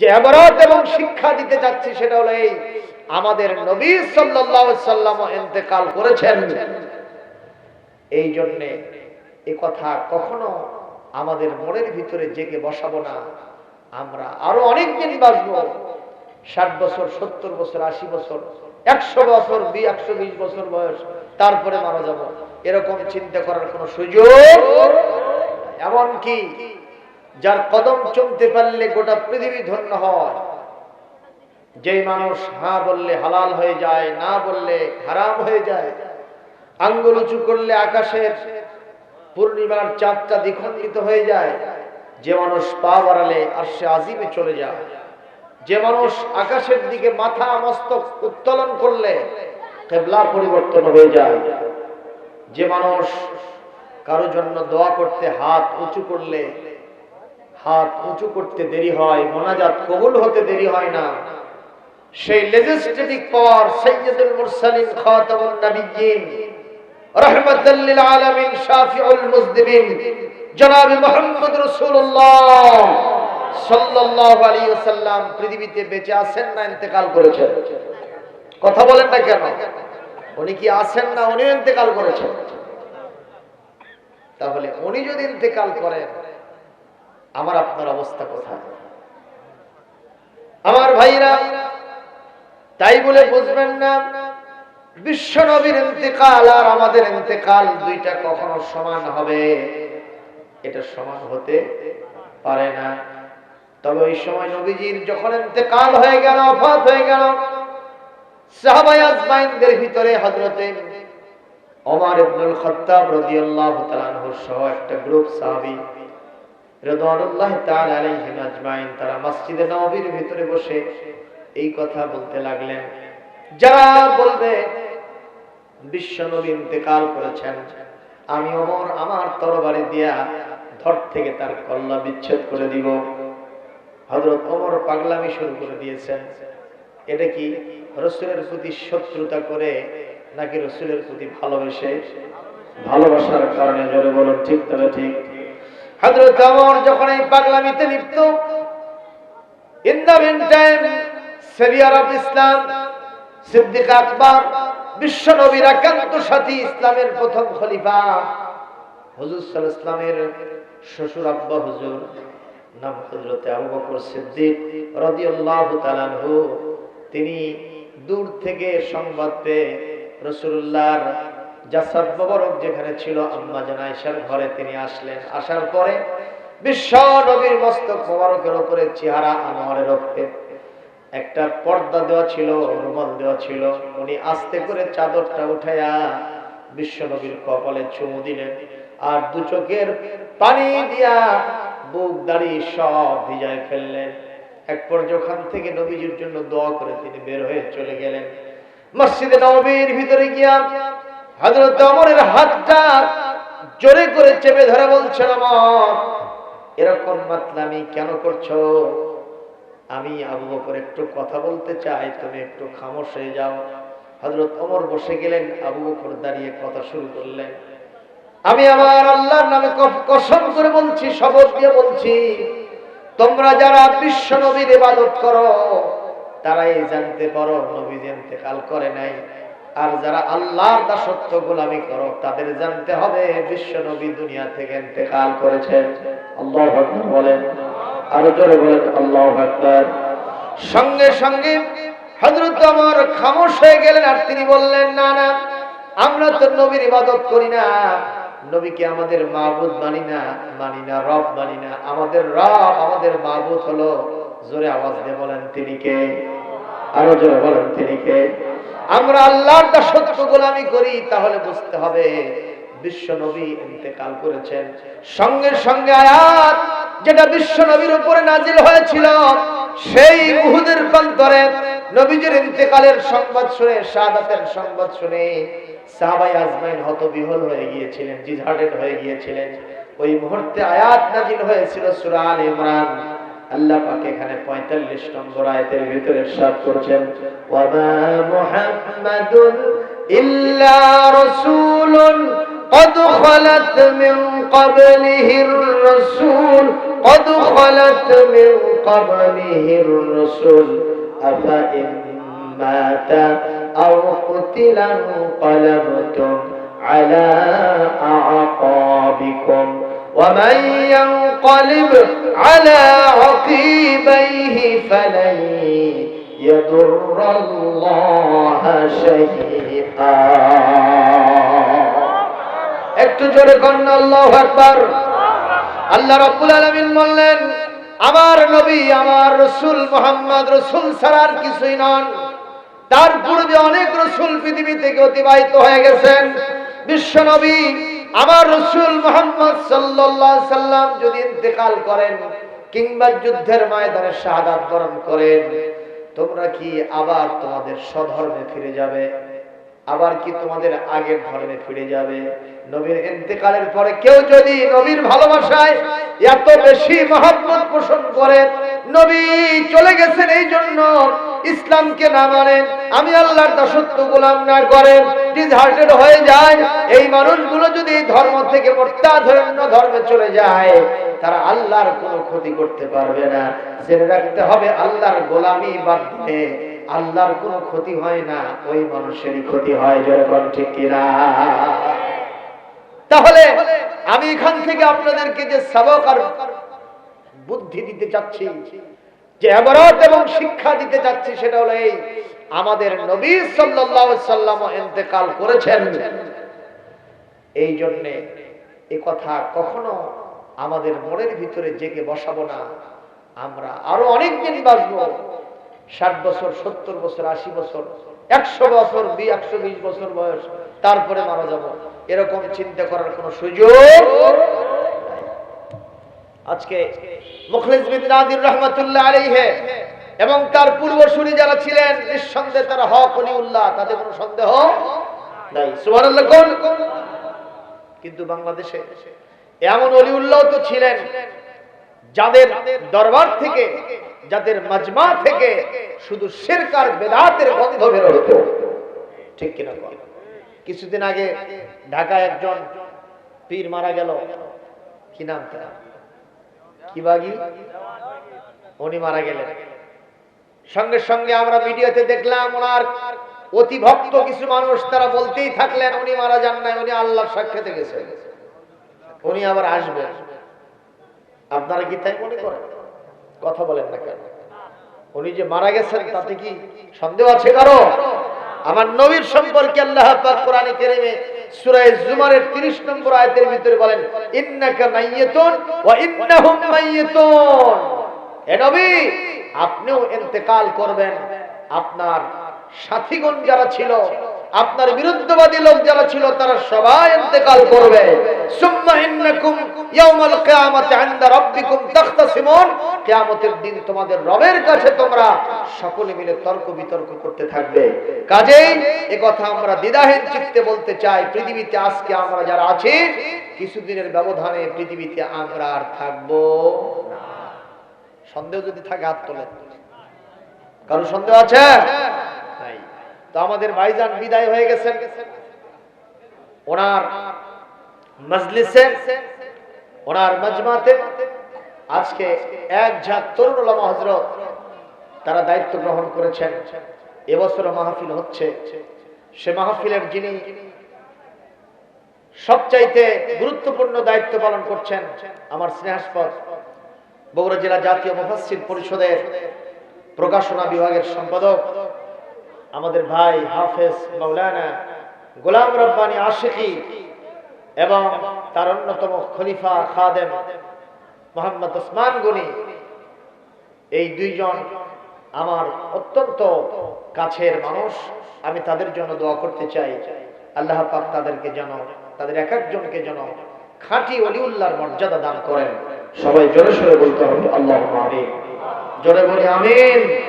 যে এবারত এবং শিক্ষা দিতে যাচ্ছি সেটা হলো এই আমাদের নবী সাল্লাম ইন্তেকাল করেছেন। এই জন্যে এ কথা কখনো আমাদের মনের ভিতরে জেগে বসাবো না। আমরা আরও অনেক দিন বাঁচবো। ষাট বছর সত্তর বছর আশি বছর একশো বছর বি একশো বিশ বছর বয়স তারপরে মারা যাব। এরকম চিন্তা করার কোনো সুযোগ এমন কি যার কদম চমতে পারলে গোটা পৃথিবী ধন্য হয়। যেই মানুষ হা বললে হালাল হয়ে যায়, না বললে হারাম হয়ে যায়, আঙ্গুল উঁচু করলে আকাশের পূর্ণিমার চাঁদটা দ্বিখণ্ডিত হয়ে যায়, যে মানুষ পা বাড়ালে আর সে আজিমে চলে যায়। যে মানুষ আকাশের দিকে মাথা মস্তক উত্তোলন করলে কেবলা পরিবর্তন হয়ে যায়। যে মানুষ কারও জন্য দোয়া করতে হাত উঁচু করলে হাত উঁচু করতে দেরি হয়, মোনাজাত কবুল হতে দেরি হয় না। সেই লেজিসলেটিভ পাওয়ার সৈয়দুল মুরসালিন, খাতামুন নবিয়্যিন, রাহমাতাল লিল আলামিন, শাফিউল মুজদিবিন জনাব মুহাম্মদ রাসূলুল্লাহ সাল্লাল্লাহু আলাইহি ওয়াসাল্লাম পৃথিবীতে বেঁচে আছেন না, ইন্তেকাল করেছেন? কথা বলেন না কেন? উনি কি আছেন না উনি ইন্তেকাল করেছেন? তাহলে উনি যদি ইন্তেকাল করেন আমার আপনার অবস্থা কোথায়? আমার ভাইরা, তাই বলে বুঝবেন না, বিশ্ব নবীর ইন্তেকাল আর আমাদের ইন্তেকাল দুইটা কখনো সমান হবে। এটা সমান হতে পারে না। তবে ওই সময় নবীজির যখন ইন্তেকাল হয়ে গেল, অফাত হয়ে গেল, সাহাবাই ভিতরে হজরতে ওমর ইবনুল খাত্তাব রাদিয়াল্লাহু তাআলা সহ একটা গ্রুপ সাহাবী তারা মসজিদে নববীর ভিতরে বসে এই কথা বলতে লাগলেন। যারা বলবে, বিশ্ব নবী ইন্তেকাল করেছেন, আমি ওমর আমার তরবারি দিয়া ধর থেকে তার কল্লা বিচ্ছেদ করে দিব। হযরত ওমর পাগলামি শুরু করে দিয়েছেন। এটা কি রসুলের প্রতি শত্রুতা করে, নাকি রসুলের প্রতি ভালোবেসে? ভালোবাসার কারণে জোরে বলুন, ঠিক তবে ঠিক? হযরত ওমর যখন এই পাগলামিতে লিপ্ত in the meantime saviour of Islam, Siddique আকবর, বিশ্ব নবীর একান্ত সাথী ইসলামের প্রথম খলিফা, হুজুর সাল্লাল্লাহু ইসলামের শ্বশুর আব্বা হুজুর, নাম হযরতে আবু বকর সিদ্দিক রাদিয়াল্লাহু তাআলা আনহু, তিনি দূর থেকে সংবাদ পেয়ে রসুল্লাহর জাসাদ মোবারক যেখানে ছিল, আম্মা জান আয়েশার ঘরে তিনি আসলেন। আসার পরে বিশ্ব নবীর মস্তক মোবারকের উপরে চেহারা আনোয়ারের রক্তে। একটা পর্দা দেওয়া ছিল, রুমাল দেওয়া ছিল। উনি আস্তে করে চাদরটা উঠাইয়া বিশ্ব নবীর কপালে চুমু দিলেন। আর দু চোখের পানি দিয়া বুক দাড়ি সব ভিজায় ফেললেন। এক পর্যায়ে ওখান থেকে নবীজির জন্য দোয়া করে তিনি বের হয়ে চলে গেলেন। মসজিদে নবীর ভিতরে গিয়া হযরত অমরের হাতটা জোরে করে চেপে ধরে বলছেন আমার এরকম মাতলামি কেন করছ? আমি আবু বকর একটু কথা বলতে চাই, তুমি একটু খামোশ হয়ে যাও। হযরত ওমর বসে গেলেন, আবু বকর দাঁড়িয়ে কথা শুরু করলেন। আমি আমার আল্লাহর নামে কসম করে বলছি, শপথ দিয়ে বলছি, তোমরা যারা বিশ্ব নবীর ইবাদত করো, তারাই জানতে পারো, নবী জানতে কাল করে নাই। আর যারা আল্লাহর দাসত্ব গোলামি করো তাদের জানতে হবে বিশ্ব নবী দুনিয়া থেকে ইন্তেকাল করেছেন আল্লাহ আকবার বলেন। আরও জোরে বলেন, আল্লাহ আকবার। সঙ্গে সঙ্গে হযরত আমার খামোশ হয়ে গেলেন আর তিনি বললেন, না না, আমরা তো নবীর ইবাদত করি না। নবীকে আমাদের মাহবুদ মানি না মানি না, রব মানি না। আমাদের রব, আমাদের মাহবুদ হলো। জোরে আওয়াজ দিয়ে বলেন তিনি কে? আরও জোরে বলেন তিনি কে? আমরা আল্লাহর দাসত্ব গোলামি করি, তাহলে বুঝতে হবে বিশ্ব নবী ইন্তেকাল করেছেন। সঙ্গে সঙ্গে আয়াত যেটা বিশ্ব নবীর উপরে নাজিল হয়েছিল, সেই উহুদের প্রান্তরে নবীজির ইন্তেকালের সংবাদ শুনে, শাহাদাতের সংবাদ শুনে সাহাবাই আজমাইন হতবিহল হয়ে গিয়েছিলেন ডিসহার্টেড হয়ে গিয়েছিলেন। ওই মুহূর্তে আয়াত নাজিল হয়েছিল সূরা আল ইমরান। আল্লাহ পাক এখানে 45 নম্বর আয়াতের ভিতরে ইরশাদ করছেন ওয়া মা মুহাম্মাদুন ইল্লা রাসূলুন قد خلت من قبله الرسول قد خلت من قبله الرسل أفإن مات أو قتل انقلبتم على أعقابكم ومن ينقلب على عقيبيه فلن يضر الله شيئا একটু জোরে কন্যা আল্লাহ আকবার আল্লাহ রাব্বুল আলামিন বললেন আমার নবী আমার রসুল মোহাম্মদ রসুল ছাড়ার কিছুই নন তার পূর্বে অনেক রসুল পৃথিবী থেকে অতিবাহিত হয়ে গেছেন বিশ্ব নবী আমার রসুল মোহাম্মদ আলাইহি সাল্লাম যদি ইন্তেকাল করেন কিংবা যুদ্ধের ময়দানে শাহাদাত বরণ করেন, তোমরা কি আবার তোমাদের স্বধর্মে ফিরে যাবে? আবার কি তোমাদের আগের ধর্মে ফিরে যাবে? নবীর ইন্তেকালের পরে কেউ যদি নবীর ভালোবাসায় এত বেশি মহব্বত পোষণ করে, নবী চলে গেছেন এই জন্য ইসলামকে না মানেন আমি আল্লাহর দাসত্ব গোলাম না করেন ডিসহার্টেড হয়ে যায়, এই মানুষগুলো যদি ধর্ম থেকে মোরতাদ ধর্মে চলে যায়, তারা আল্লাহর কোনো ক্ষতি করতে পারবে না। জেনে রাখতে হবে, আল্লাহর গোলামি বাদ দিয়ে আল্লাহর কোনো ক্ষতি হয় না, ওই মানুষেরই ক্ষতি হয় যেরকম ঠিক কিনা? তাহলে আমি এখান থেকে আপনাদেরকে যে সবক আর বুদ্ধি দিতে চাচ্ছি, যে এবারত এবং শিক্ষা দিতে চাচ্ছি, সেটা হলো এই আমাদের নবী সাল্লাম ইন্তেকাল করেছেন। এই জন্য এ কথা কখনো আমাদের মনের ভিতরে জেগে বসাবো না। আমরা আরও অনেক দিন বাঁচবো। ষাট বছর, সত্তর বছর, আশি বছর, একশো বছর একশো বিশ বছর বয়স, তারপরে মারা যাব। এরকম চিন্তা করার কোন সুযোগ আজকে মুখলিস রহমাতুল্লাহ আলাইহি এবং তার পূর্বসূরি যারা ছিলেন, নিঃসন্দেহে তারা হক উল্লাহ তাদের কোনো সন্দেহ নাই। কিন্তু বাংলাদেশে এমন অলিউল্লাহ তো ছিলেন যাদের দরবার থেকে, যাদের মাজমা থেকে শুধু শেরকার বেদাতের গন্ধ বের হতো। ঠিক কিনা কিছুদিন আগে ঢাকায় একজন পীর মারা গেল। কি নাম কি বাগি? উনি মারা গেলেন। সঙ্গে সঙ্গে আমরা ভিডিওতে দেখলাম ওনার অতি ভক্ত কিছু মানুষ, তারা বলতেই থাকলেন, উনি মারা যান নাই, উনি আল্লাহর সাক্ষাতে গেছেন। উনি আবার আসবেন। আপনারা কি তাই মনে করেন? কথা বলেন না কেন? উনি যে মারা গেছেন, তাতে কি সন্দেহ আছে কারও? আমার নবীর সম্পর্কে আল্লাহ পাক কোরআনে কারীমে সূরা জুমারের 30 নম্বর আয়াতের ভিতরে বলেন, ইন্নাকা মাইয়াতুন ওয়া ইন্নাহুম মাইয়াতুন হে নবী! আপনিও ইন্তেকাল করবেন। আপনার সাথীগণ যারা ছিল, আপনার বিরুদ্ধবাদী লোক যারা ছিল, তারা সবাই ইন্তেকাল করবে। সকলে মিলে তর্ক বিতর্ক করতে থাকবে। কাজেই আমরা বলতে চাই, পৃথিবীতে আজকে যারা কিছুদিনের ব্যবধানে পৃথিবীতে আমরা আর থাকব না। সন্দেহ যদি থাকে হাত তোলেন। কারও সন্দেহ আছে? তো আমাদের ভাইজান বিদায় হয়ে গেছেন। ওনার মজলিসে, ওনার মজমাতে আজকে এক ঝাঁক তরুণ হজরত তারা দায়িত্ব গ্রহণ করেছেন। এবছর মাহফিল হচ্ছে। সে মাহফিলের যিনি সবচাইতে গুরুত্বপূর্ণ দায়িত্ব পালন করছেন, আমার স্নেহাস্পদ বগুড়া জেলা জাতীয় মুফাসসির পরিষদের প্রকাশনা বিভাগের সম্পাদক আমাদের ভাই হাফেজ মাওলানা গোলাম রব্বানি আশিকি এবং তার অন্যতম খলিফা খাদেম মোহাম্মদ ওসমান গনি, এই দুইজন আমার অত্যন্ত কাছের মানুষ। আমি তাদের জন্য দোয়া করতে চাই। আল্লাহ পাক তাদেরকে যেন, তাদের এক একজনকে যেন খাঁটি অলিউল্লাহর মর্যাদা দান করেন। সবাই জোরে সরে বলতে হবে আল্লাহ আমিন। জোরে বলি আমিন।